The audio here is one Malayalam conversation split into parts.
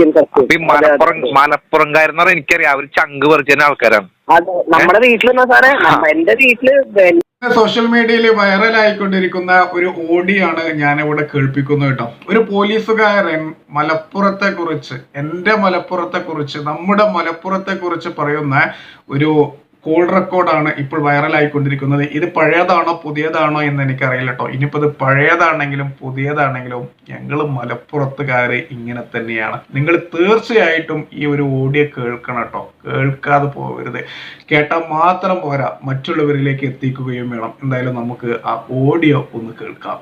മലപ്പുറം. മലപ്പുറംകാരെന്ന് പറഞ്ഞാൽ എനിക്കറിയാം. അവർ ചങ്ക് പറിച്ചുന്ന ആൾക്കാരാണ്. അതെ നമ്മുടെ വീട്ടിലെന്നാ സാറേ? എന്റെ വീട്ടിൽ സോഷ്യൽ മീഡിയയിൽ വൈറലായിക്കൊണ്ടിരിക്കുന്ന ഒരു ഓഡിയാണ് ഞാനിവിടെ കേൾപ്പിക്കുന്നത് കേട്ടോ. ഒരു പോലീസുകാരൻ മലപ്പുറത്തെ കുറിച്ച് എന്റെ മലപ്പുറത്തെ കുറിച്ച് നമ്മുടെ മലപ്പുറത്തെ കുറിച്ച് പറയുന്ന ഒരു കോൾ റെക്കോർഡാണ് ഇപ്പോൾ വൈറലായിക്കൊണ്ടിരിക്കുന്നത് ഇത് പഴയതാണോ പുതിയതാണോ എന്ന് എനിക്കറിയില്ല കേട്ടോ ഇനിയിപ്പോൾ ഇത് പഴയതാണെങ്കിലും പുതിയതാണെങ്കിലും ഞങ്ങൾ മലപ്പുറത്തുകാര് ഇങ്ങനെ തന്നെയാണ്. നിങ്ങൾ തീർച്ചയായിട്ടും ഈ ഒരു ഓഡിയോ കേൾക്കണം കേട്ടോ കേൾക്കാതെ പോകരുത്. കേട്ടാൽ മാത്രം പോരാ. മറ്റുള്ളവരിലേക്ക് എത്തിക്കുകയും വേണം. എന്തായാലും നമുക്ക് ആ ഓഡിയോ ഒന്ന് കേൾക്കാം.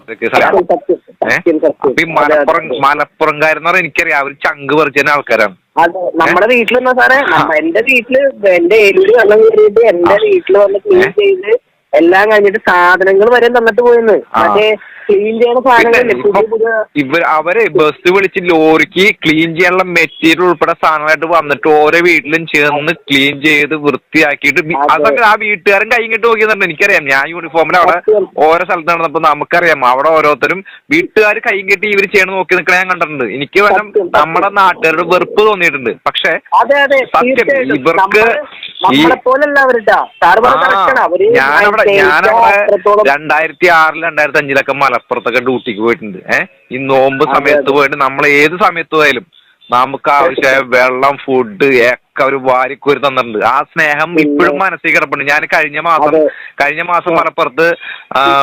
മലപ്പുറം. മലപ്പുറംകാരെന്ന് പറഞ്ഞാൽ എനിക്കറിയാം അവർ ചങ്ക് പറിച്ചുന്ന ആൾക്കാരാണ്. അതെ നമ്മുടെ വീട്ടിലെന്നാ സാറേ? എന്റെ വീട്ടിൽ എന്റെ ഏരിയയിൽ വെള്ളം കയറിയിട്ട് എന്റെ വീട്ടിൽ വന്ന് ക്ലീൻ ചെയ്ത് എല്ലാം കഴിഞ്ഞിട്ട് സാധനങ്ങൾ വരെ തന്നിട്ട് പോയെന്ന്. മറ്റേ ക്ലീൻ ചെയ്യണ സാധനങ്ങളില്ലേ പുതിയ ഇവർ അവർ ബസ് വിളിച്ച് ലോറിക്ക് ക്ലീൻ ചെയ്യാനുള്ള മെറ്റീരിയൽ ഉൾപ്പെടെ സാധനമായിട്ട് വന്നിട്ട് ഓരോ വീട്ടിലും ചേർന്ന് ക്ലീൻ ചെയ്ത് വൃത്തിയാക്കിയിട്ട് അതെ. അതൊക്കെ ആ വീട്ടുകാരൻ കഴിഞ്ഞിട്ട് നോക്കിയെന്നുണ്ട് എനിക്കറിയാം. ഞാൻ യൂണിഫോമിൽ അവിടെ. ഓരോ സ്ഥലത്ത് നടന്നപ്പോ നമുക്കറിയാം. അവിടെ ഓരോരുത്തരും വീട്ടുകാർ കൈ കെട്ടി ഇവർ ചെയ്യണ നോക്കി നിൽക്കണ ഞാൻ കണ്ടിട്ടുണ്ട്. എനിക്ക് സത്യം. നമ്മുടെ നാട്ടുകാരുടെ വെറുപ്പ് തോന്നിയിട്ടുണ്ട്. പക്ഷെ സത്യം, ഇവർക്ക് ഞാനവിടെ ഞാനവിടെ രണ്ടായിരത്തി ആറിൽ രണ്ടായിരത്തി അഞ്ചിലൊക്കെ മലപ്പുറത്തൊക്കെ ഡ്യൂട്ടിക്ക് പോയിട്ടുണ്ട്. ഏഹ് ഈ നോമ്പ് സമയത്ത് പോയിട്ട് നമ്മൾ ഏത് സമയത്ത് പോയാലും നമുക്ക് ആവശ്യമായ വെള്ളം ഫുഡ് ഒക്കെ അവർ വാരിക്കോരി തന്നിട്ടുണ്ട്. ആ സ്നേഹം ഇപ്പോഴും മനസ്സിൽ കിടപ്പുണ്ട്. ഞാൻ കഴിഞ്ഞ മാസം കഴിഞ്ഞ മാസം മലപ്പുറത്ത്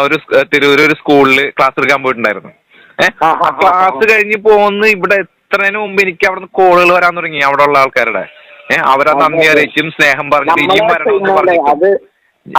ഒരു തിരൂർ ഒരു സ്കൂളിൽ ക്ലാസ് എടുക്കാൻ പോയിട്ടുണ്ടായിരുന്നു. ഏഹ് ക്ലാസ് കഴിഞ്ഞ് പോകുന്ന ഇവിടെ എത്രതിന് മുമ്പ് എനിക്ക് അവിടെ നിന്ന് കോളുകൾ വരാൻ തുടങ്ങി അവിടെ ഉള്ള ആൾക്കാരുടെ. ഏഹ് അവരെ അതെ, നന്ദി അറിയിച്ചും സ്നേഹം പറഞ്ഞിട്ട് ഇനിയും വരണം വരണമെന്ന് പറഞ്ഞു